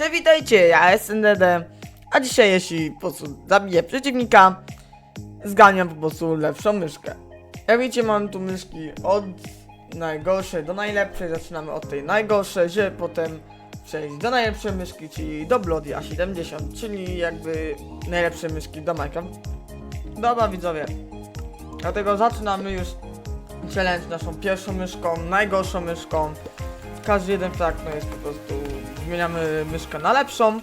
Cześć, witajcie, ja jestem Dede, a dzisiaj jeśli po prostu zabiję przeciwnika, zganiam po prostu lepszą myszkę. Jak widzicie mam tu myszki od najgorszej do najlepszej, zaczynamy od tej najgorszej, żeby potem przejść do najlepszej myszki, czyli do Bloody A70, czyli jakby najlepsze myszki do Minecraft. Dobra widzowie, dlatego zaczynamy już challenge naszą pierwszą myszką, najgorszą myszką. Każdy jeden tak no jest po prostu zmieniamy myszkę na lepszą.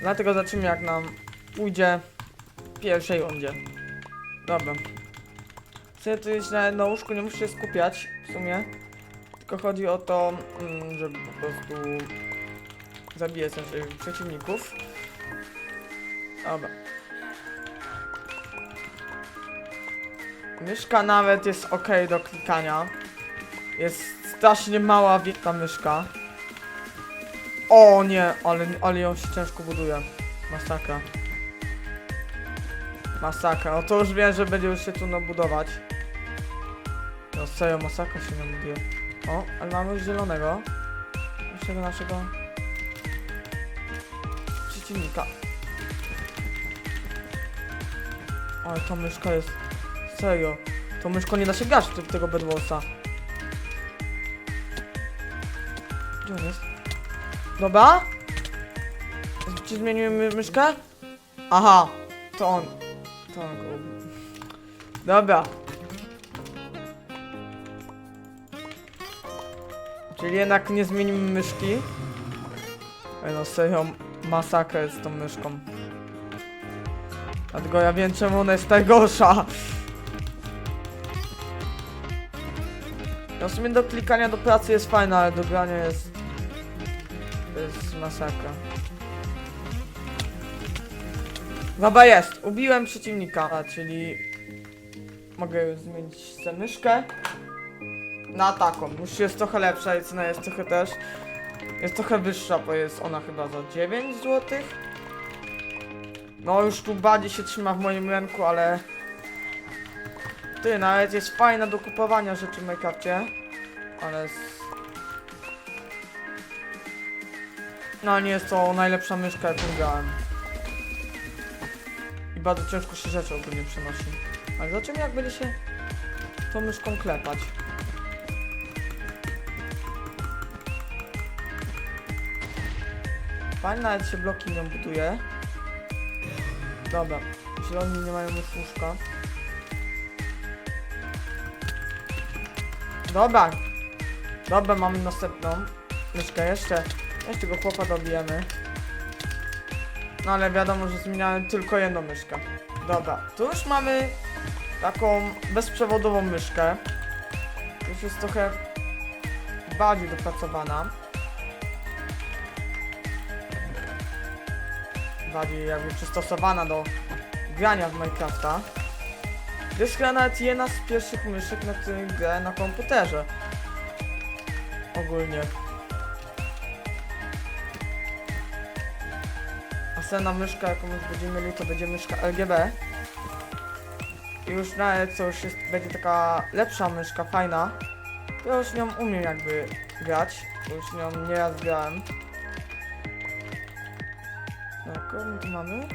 Dlatego zobaczymy jak nam pójdzie w pierwszej rundzie. Dobra. Sobie tu jest na, na łóżku, nie muszę się skupiać w sumie. Tylko chodzi o to, mm, żeby po prostu zabijać naszych przeciwników. Dobra. Myszka nawet jest ok do klikania. Jest strasznie mała ta myszka. O nie, ale, ale ją się ciężko buduje. Masakra. Masakra, no to już wiem, że będzie już się tu nabudować. No serio, masakra się nabuduje. O, ale mamy już zielonego. Naszego, naszego... Przeciwnika. Oj, ta myszka jest... Serio. To myszko nie da się w tego Bedwallsa. Gdzie on jest? Dobra. Czy zmieniłem my- myszkę? Aha, to on. To on go. Dobra. Czyli jednak nie zmienimy myszki. Ej no serio, masakra jest z tą myszką. Dlatego ja wiem czemu ona jest najgorsza. No w sumie do klikania do pracy jest fajna, ale do grania jest... To jest masakra. Dobra jest, ubiłem przeciwnika, a, czyli... Mogę już zmienić tę myszkę na taką. Już jest trochę lepsza i cena jest trochę też... Jest trochę wyższa, bo jest ona chyba za 9 zł. No już tu bardziej się trzyma w moim ręku, ale... Ty, nawet jest fajna do kupowania rzeczy w Minecrafcie. Ale... No nie jest to najlepsza myszka jaką grałem. I bardzo ciężko się rzeczy ogólnie przenosi. Ale zobaczymy jak będzie się tą myszką klepać. Fajnie nawet się bloki nią buduje. Dobra, zieloni nie mają już łóżka. Dobra. Dobra, mamy następną myszkę. Jeszcze, jeszcze go chłopa dobijemy. No ale wiadomo, że zmieniałem tylko jedną myszkę. Dobra, tu już mamy taką bezprzewodową myszkę. Już jest trochę bardziej dopracowana. Bardziej jakby przystosowana do grania w Minecrafta. Jest chyba nawet jedna z pierwszych myszek, na których grę na komputerze. Ogólnie. Następna myszka, jaką już będziemy mieli, to będzie myszka RGB. I już nawet co już jest, będzie taka lepsza myszka, fajna. Ja już nią umiem jakby grać, już nią nieraz grałem. Tak, my tu mamy?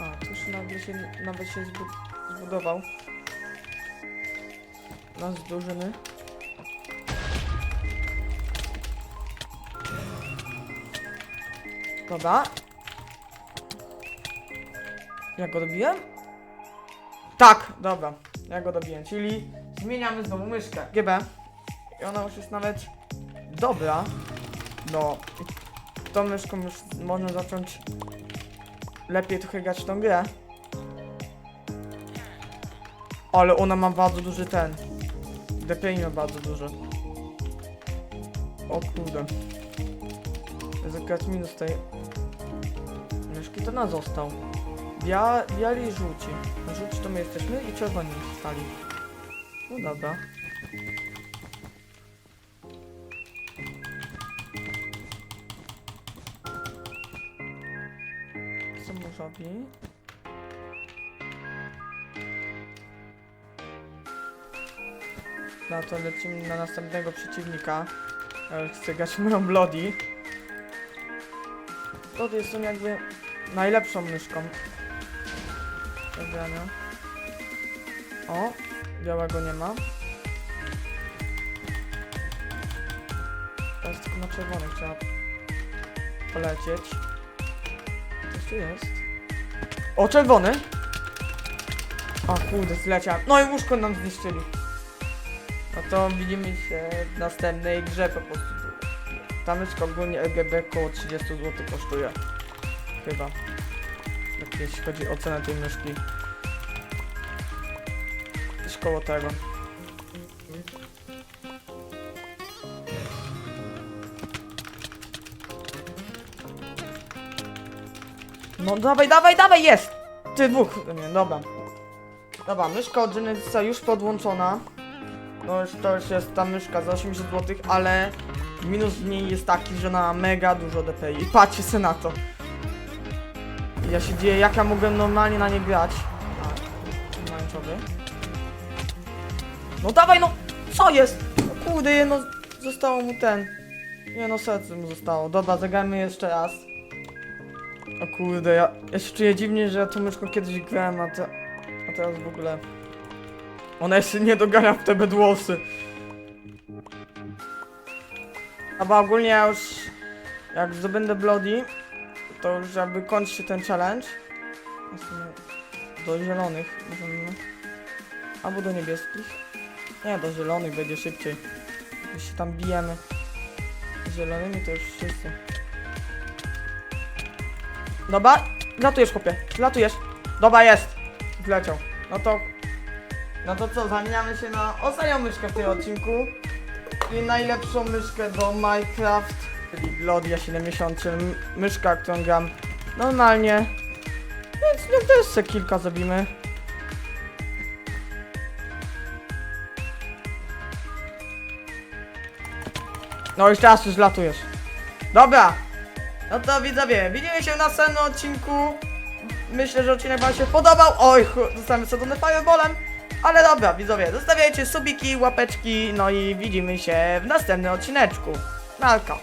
A, tu już nagle się, nawet się zbud zbudował. Nas drużyny. Dobra. Ja go dobiłem? Tak, dobra. Ja go dobiłem, czyli zmieniamy znowu myszkę. GB. I ona już jest nawet dobra. No. I tą myszką już można zacząć lepiej trochę grać w tą grę. Ale ona ma bardzo duży ten. DPI ma bardzo duży. O kurde. Akurat minus tej myszki, to nas został. Bia biali i żółci. Żółci to my jesteśmy i czerwoni stali. No dobra. Co mu robi? No to lecimy na następnego przeciwnika. Chcę grać moją Bloody. To jestem jakby najlepszą myszką. Do grania. O, białego nie ma. Teraz tylko na czerwonych trzeba polecieć. Coś tu jest. O, czerwony! O kurde, zleciałem. No i łóżko nam zniszczyli. No to widzimy się w następnej grze po prostu. Ta myszka ogólnie LGB około 30 zł kosztuje. Chyba. Jak jeśli chodzi o cenę tej myszki. Coś koło tego. No dawaj, dawaj, dawaj, jest! Ty dwóch, nie, dobra. Dobra, myszka od Genesisa już podłączona. No już to już jest ta myszka za 80 zł, ale minus w niej jest taki, że ona ma mega dużo DPI. Patrzcie se na to. Ja się dzieje, jak ja mogłem normalnie na nie grać. A, pomarańczowy. No dawaj no! Co jest? No kurde, jedno zostało mu ten. Jedno serce mu zostało. Dobra, zagrajmy jeszcze raz. O kurde, ja, ja się czuję dziwnie, że ja tą myszką kiedyś grałem, a, te, a teraz w ogóle... Ona jeszcze nie dogania w te bedłosy. Albo ogólnie ja już... Jak zdobędę Bloody, to już jakby kończy się ten challenge. Do zielonych możemy... Albo do niebieskich. Nie, do zielonych będzie szybciej. Jeśli się tam bijemy. Zielonymi to już wszyscy. Dobra, latujesz chłopie, latujesz. Dobra, jest. Wleciał. No to... No to co, zamieniamy się na ostatnią myszkę w tym odcinku. I najlepszą myszkę do Minecraft. Czyli Glodia 70, m- myszka, którą gram normalnie. Więc no też se kilka zrobimy. No już teraz już latujesz. Dobra. No to widzowie, widzimy się w następnym odcinku. Myślę, że odcinek wam się podobał. Oj, zostałem wysadzony fireballem. Ale dobra, widzowie, zostawiajcie subiki, łapeczki, no i widzimy się w następnym odcineczku. Nalka.